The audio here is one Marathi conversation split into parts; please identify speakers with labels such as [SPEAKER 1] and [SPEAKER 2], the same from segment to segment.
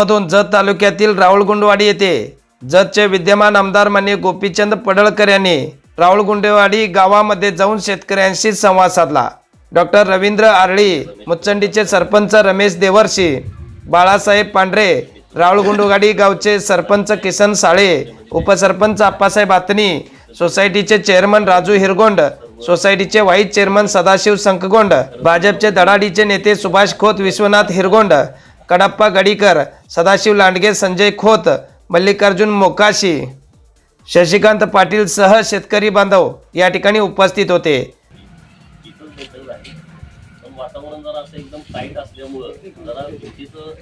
[SPEAKER 1] मधून जत तालुक्यातील राहुलगुंडवाडी येथे जतचे विद्यमान आमदार मान्य गोपीचंद पडळकर यांनी राऊळगुंडवाडी गावामध्ये जाऊन शेतकऱ्यांशी संवाद साधला. डॉक्टर रवींद्र आरळी मुचंडीचे सरपंच रमेश देवर्षी बाळासाहेब पांढरे राहुलगुंडवाडी गावचे सरपंच किसन साळे उपसरपंच आप्पासाहेब आतनी सोसायटीचे चेअरमन राजू हिरगोंड सोसायटीचे व्हाईस चेअरमन सदाशिव संकगोंड भाजपचे धडाडीचे नेते सुभाष खोत विश्वनाथ हिरगोंड कडप्पा गडीकर सदाशिव लांडगे संजय खोत मल्लिकार्जुन मोकाशी शशिकांत पाटील सह शेतकरी बांधव या ठिकाणी उपस्थित होते.
[SPEAKER 2] वातावरण जरा असं एकदम टाईट असल्यामुळं जरा भीतीचं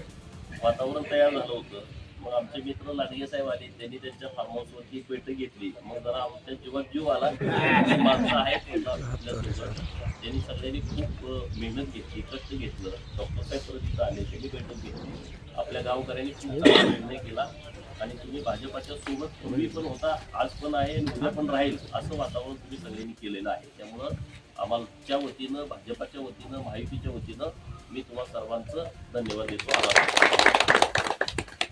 [SPEAKER 2] वातावरण तयार झालं होतं. मग आमचे मित्र लाडगे साहेब आले त्यांनी त्यांच्या फार्म हाऊसवरती बैठक घेतली. मग जरा आमच्या जीवात जीव आला. जी माणसं आहेत आपल्यासोबत. त्यांनी सगळ्यांनी खूप मेहनत घेतली कष्ट घेतलं. डॉक्टर साहेब परत आले त्यांनी बैठक घेतली. आपल्या गावकऱ्यांनी खूप चांगला निर्णय केला. आणि तुम्ही भाजपाच्या सोबत पूर्वी पण होता. आज पण आहे आणि उद्या पण राहील असं वातावरण तुम्ही सगळ्यांनी केलेलं आहे. त्यामुळं आम्हाच्या वतीनं भाजपाच्या वतीनं महायुतीच्या वतीनं मी तुम्हाला सर्वांचं धन्यवाद देतो. आभार.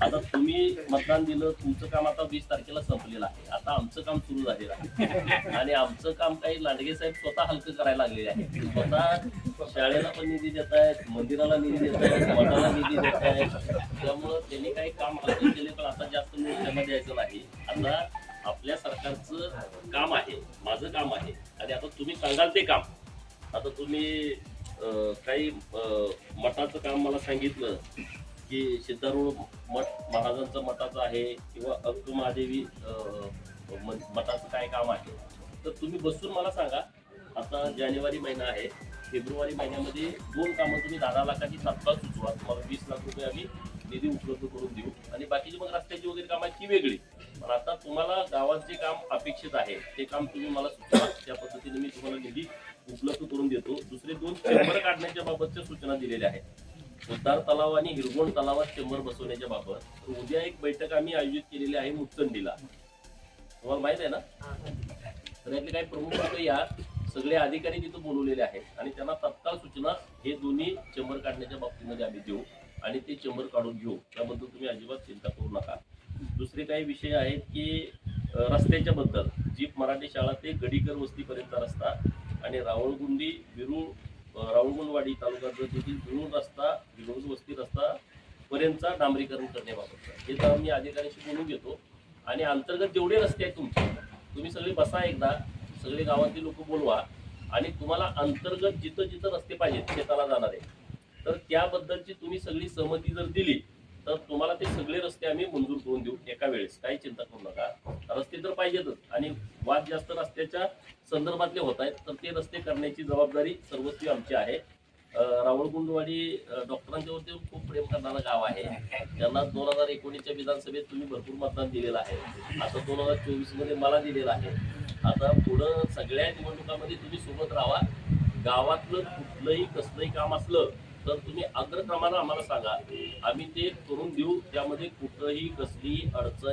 [SPEAKER 2] आता तुम्ही मतदान दिलं तुमचं काम आता वीस तारखेला संपलेलं आहे. आता आमचं काम सुरू झालेलं आहे. आणि आमचं काम काही लांडगे साहेब स्वतः हलकं करायला लागलेले आहे. स्वतः शाळेला पण निधी देत आहेत मंदिराला निधी देत आहेत मठाला निधी देत आहेत. त्यामुळं त्यांनी काही काम हलकं केले पण आता जास्त लोक द्यायचं नाही. आता आपल्या सरकारचं काम आहे माझं काम आहे. आणि आता तुम्ही सांगाल ते काम. आता तुम्ही काही मठाचं काम मला सांगितलं. की सिद्धारूढ मठ महाराजांचं मठाचं आहे किंवा अक्क महादेवी मठाचं काय काम आहे? तर तुम्ही बसून मला सांगा आता जानेवारी महिना आहे फेब्रुवारी महिन्यामध्ये दोन कामं तुम्ही दहा लाखाची तात्काळ सुचवा. तुम्हाला वीस लाख रुपये आम्ही निधी उपलब्ध करून देऊ. आणि बाकीची मग रस्त्याची वगैरे काम आहे ती वेगळी. पण आता तुम्हाला गावात जे काम अपेक्षित आहे ते काम तुम्ही मला सुचवा. त्या पद्धतीने मी तुम्हाला निधी उपलब्ध करून देतो. दुसरे दोन चेंबर काढण्याच्या बाबतच्या सूचना दिलेल्या आहेत. उद्धार तलाव आणि हिरगोण तलावात चेंबर बसवण्याच्या बाबत. तर उद्या एक बैठक आम्ही आयोजित केलेली आहे मुचंडीला तुम्हाला माहीत आहे ना? तर यातले काही प्रमुख लोक या सगळे अधिकारी तिथं बोलवलेले आहेत. आणि त्यांना तत्काळ सूचना हे दोन्ही चेंबर काढण्याच्या बाबतीमध्ये आम्ही देऊ आणि ते चेंबर काढून घेऊ. त्याबद्दल तुम्ही अजिबात चिंता करू नका. दुसरे काही विषय आहेत की रस्त्याच्या बद्दल. जीप मराठी शाळा ते गडीकर वस्तीपर्यंतचा रस्ता आणि रावळगुंडी विरूळ अ, तालुक्यात देखील विरुळ रस्ता विरुळ वस्ती रस्ता पर्यंतचा डांबरीकरण करण्याबाबत हे तर आम्ही अधिकाऱ्यांशी बोलून घेतो. आणि अंतर्गत जेवढे रस्ते आहेत तुमचे तुम्ही सगळे बसा एकदा सगळे गावातले लोक बोलवा. आणि तुम्हाला अंतर्गत जिथं जिथं रस्ते पाहिजेत शेताला जाणारे तर त्याबद्दलची तुम्ही सगळी सहमती जर दिली तर तुम्हाला ते सगळे रस्ते आम्ही मंजूर करून देऊ एका वेळेस. काही चिंता करू नका. रस्ते तर पाहिजेतच आणि वाद जास्त रस्त्याच्या संदर्भातले होत आहेत तर ते रस्ते करण्याची जबाबदारी सर्वस्वी आमची आहे. अं, रावळगुंडवाडी डॉक्टरांच्या वरती खूप प्रेम करणारं गाव आहे. त्यांना दोन हजार एकोणीसच्या विधानसभेत तुम्ही भरपूर मतदान दिलेलं आहे. आता दोन हजार चोवीसमध्ये मला दिलेलं आहे. आता पुढं सगळ्या निवडणुकामध्ये तुम्ही सोबत राहा. गावातलं कुठलंही कसलंही काम असलं तर तुम्ही अग्रक्रमानं आम्हाला सांगा. आम्ही ते करून देऊ. त्यामध्ये कुठंही कसलीही अडचण